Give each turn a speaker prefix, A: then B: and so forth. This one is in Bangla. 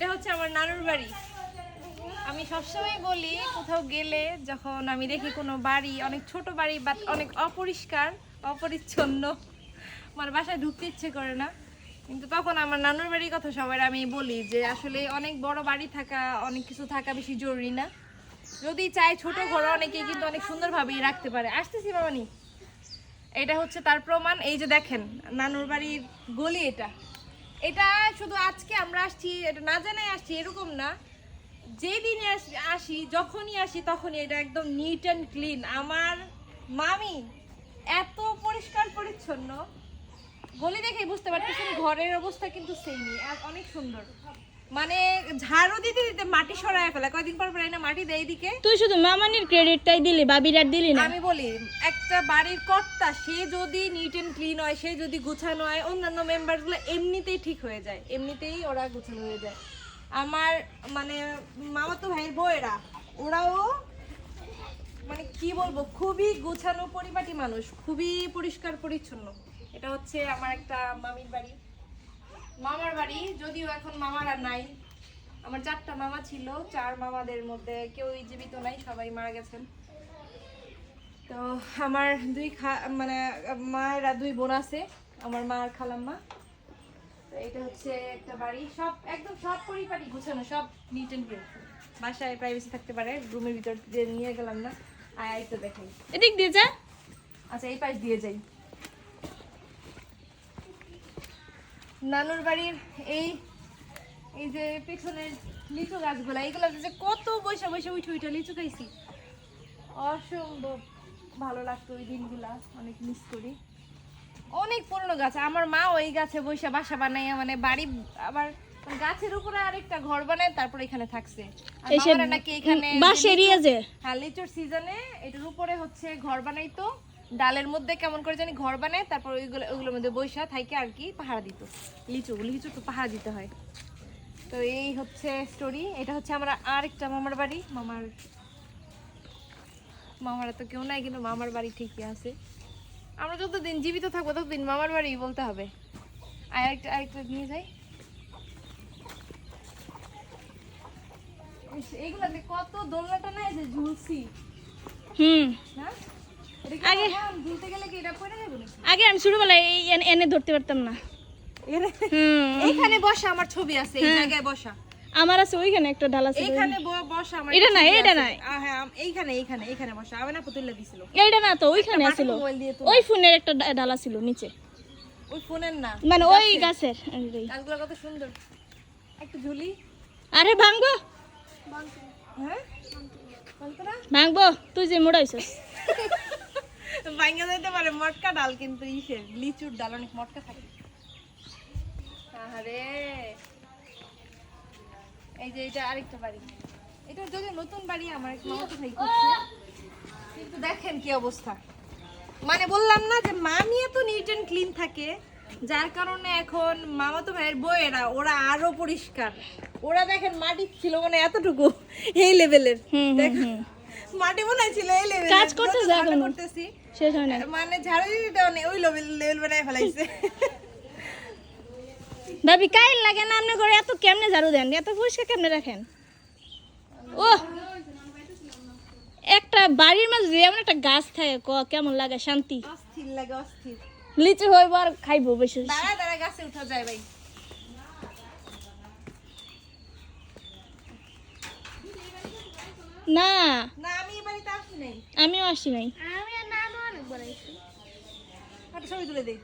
A: এটা হচ্ছে আমার নানুর বাড়ি। আমি সবসময় বলি, কোথাও গেলে যখন আমি দেখি কোনো বাড়ি, অনেক ছোট বাড়ি বা অনেক অপরিষ্কার, অপরিচ্ছন্ন, আমার বাসায় ঢুকতে ইচ্ছে করে না। কিন্তু তখন আমার নানুর বাড়ির কথা সবাই আমি বলি যে, আসলে অনেক বড় বাড়ি থাকা, অনেক কিছু থাকা বেশি জরুরি না। যদি চাই ছোট ঘর, অনেকে কিন্তু অনেক সুন্দরভাবেই রাখতে পারে। আসতেছি মামানি। এটা হচ্ছে তার প্রমাণ। এই যে দেখেন, নানুর বাড়ির গলি এটা। এটা শুধু আজকে আমরা আসছি, এটা না জানাই আসছি, এরকম না। যেই দিনে আসি, যখনই আসি তখনই এটা একদম নিট অ্যান্ড ক্লিন আমার মামি এত পরিষ্কার পরিচ্ছন্ন। বলে দেখে বুঝতে পারতেছেন, ঘরের অবস্থা কিন্তু সেমই অনেক সুন্দর। মানে ঝাড়ু দিতে দিতে মাটি সরায় ফেলে। কয়দিন পর পর না মাটি দেয় এদিকে।
B: তুই শুধু মামানির ক্রেডিটটাই দিলি বাবির আর দিলি না।
A: আমি বলি একটা বাড়ির কর্তা সে যদি নিট এন্ড ক্লিন হয় সে যদি গুছানো হয় অন্যান্য মেম্বারগুলো এমনিতেই ঠিক হয়ে যায়। এমনিতেই ওরা গুছানো হয়ে যায়। আমার মানে মামাতো ভাইয়ের বউয়েরা ওরাও মানে কি বলব খুবই গুছানো পরিপাটি মানুষ খুবই পরিষ্কার পরিচ্ছন্ন। এটা হচ্ছে আমার একটা মামির বাড়ি। মামার বাড়ি যদিও এখন মামার নাই। আমার চারটা মামা ছিল চার মামাদের মধ্যে কেউই জীবিত নাই সবাই মারা গেছেন। তো আমার দুই খা মানে মায়েরা দুই বোন আছে আমার মা আর খালাম্মা। তো এটা হচ্ছে একটা বাড়ি। সব একদম সব পরিপাটি গুছানো সব নিট অ্যান্ড ক্লিন বাসায় প্রাইভেসি থাকতে পারে রুমের ভিতর দিয়ে নিয়ে গেলাম না। আয় আয় তো দেখাই।
B: এদিক দিয়ে যা।
A: আচ্ছা এই পাশ দিয়ে যাই। নানুর বাড়ির এই এই যে পেছনের লিচু গাছগুলো এইগুলো যে কত বৈশা বৈশা উঠে উঠে লিচু খাইছি। অসম্ভব ভালো লাগতো ওই দিনগুলা অনেক মিস করি। অনেক পুরনো গাছ আমার মা ওই গাছে বৈশা বাসা বানাইয়া মানে বাড়ি আবার গাছের উপরে আরেকটা ঘর বানায় তারপর এখানে থাকছে। আর নাকি এখানে
B: বাঁশের ইয়ে যে।
A: হ্যাঁ লিচুর সিজনে এটার উপরে হচ্ছে ঘর বানাইতো। ডালের মধ্যে কেমন করে জানি ঘর বানায় তারপর ওইগুলো ওইগুলোর মধ্যে বৈশা থাইকে আর কি পাহারা দিত। লিচু লিচু তো পাহারা দিতে হয়। তো এই হচ্ছে স্টোরি এটা হচ্ছে আমরা আরেকটা মামার বাড়ি। মামার মামারা তো কেউ নাই কিন্তু মামার বাড়ি ঠিকই আছে। আমরা যতদিন জীবিত থাকব ততদিন মামার বাড়ি বলতে হবে। আরেকটা আরেকটা নিয়ে যাই। এইগুলাতে কত দোলনাটা নাই যে ঝুলছি।
B: হুম।
A: না?
B: আগে-
A: আমার গেলে কি এটা পড়ে যাবে
B: আগে আমি ছোটবেলায় এই এনে- ধরতে পারতাম না।
A: এইখানে বসা আমার ছবি আছে এই জায়গায় বসা।
B: আমার আছে ওইখানে একটা ডালা ছিল
A: এইখানে বসা আমার
B: এটা না, এটা না।
A: হ্যাঁ এইখানে এইখানে এইখানে বসা। না পুতুলে দিছিল।
B: এইটা না তো ওইখানে ছিল। ওই ফোনের একটা ডালা ছিল নিচে।
A: ওই ফোনের না
B: মানে ওই গাছের।
A: গাছগুলো কত সুন্দর। একটু ঝুলি।
B: আরে ভাঙবো।
A: হ্যাঁ?
B: ভাঙবো তুই যে মোড়াইছিস।
A: ভাঙ্গা যেতে পারে মটকা ডাল কিন্তু ইসের লিচুর ডাল অনেক মটকা থাকে। আরে এই যে এটা আরেকটা বাড়ি। এটা যদি নতুন বাড়ি আমার এক মামাতো ভাই করছে। কিন্তু দেখেন কি অবস্থা। মানে বললাম না যে মামি এত নিট অ্যান্ড ক্লিন থাকে যার কারণে এখন মামাতো ভাইয়ের বউয়েরা ওরা আরও পরিষ্কার। ওরা দেখেন মাটি ছিল মানে এতটুকু এই লেভেলের
B: হুম, হুম,
A: দেখো।
B: হুম।
A: মাটি এই লেভেলের।
B: কাজ করতেছে
A: ঝাড়ু করতেছি।
B: শেষ হয় না
A: মানে ঝাড়ু দিতে নেই ওই লেভেল লেভেল ফেলাইছে।
B: ভাবি লাগে না আপনি করে এত কেমনে ঝাড়ু দেন? এত পরিষ্কার কেমনে রাখেন? ও একটা বাড়ির মাঝে যেমন একটা গাছ থাকে ক কেমন লাগে? শান্তি।
A: অস্থির লাগে অস্থির।
B: লিচু হইব আর খাইবো বেশি বেশি।
A: দাঁড়া দাঁড়া গাছে উঠা যায় ভাই।
B: না।
A: না আমি বাড়িতে আসি নাই।
B: আমিও আসি নাই।
A: একটা ছবি তুলে দেই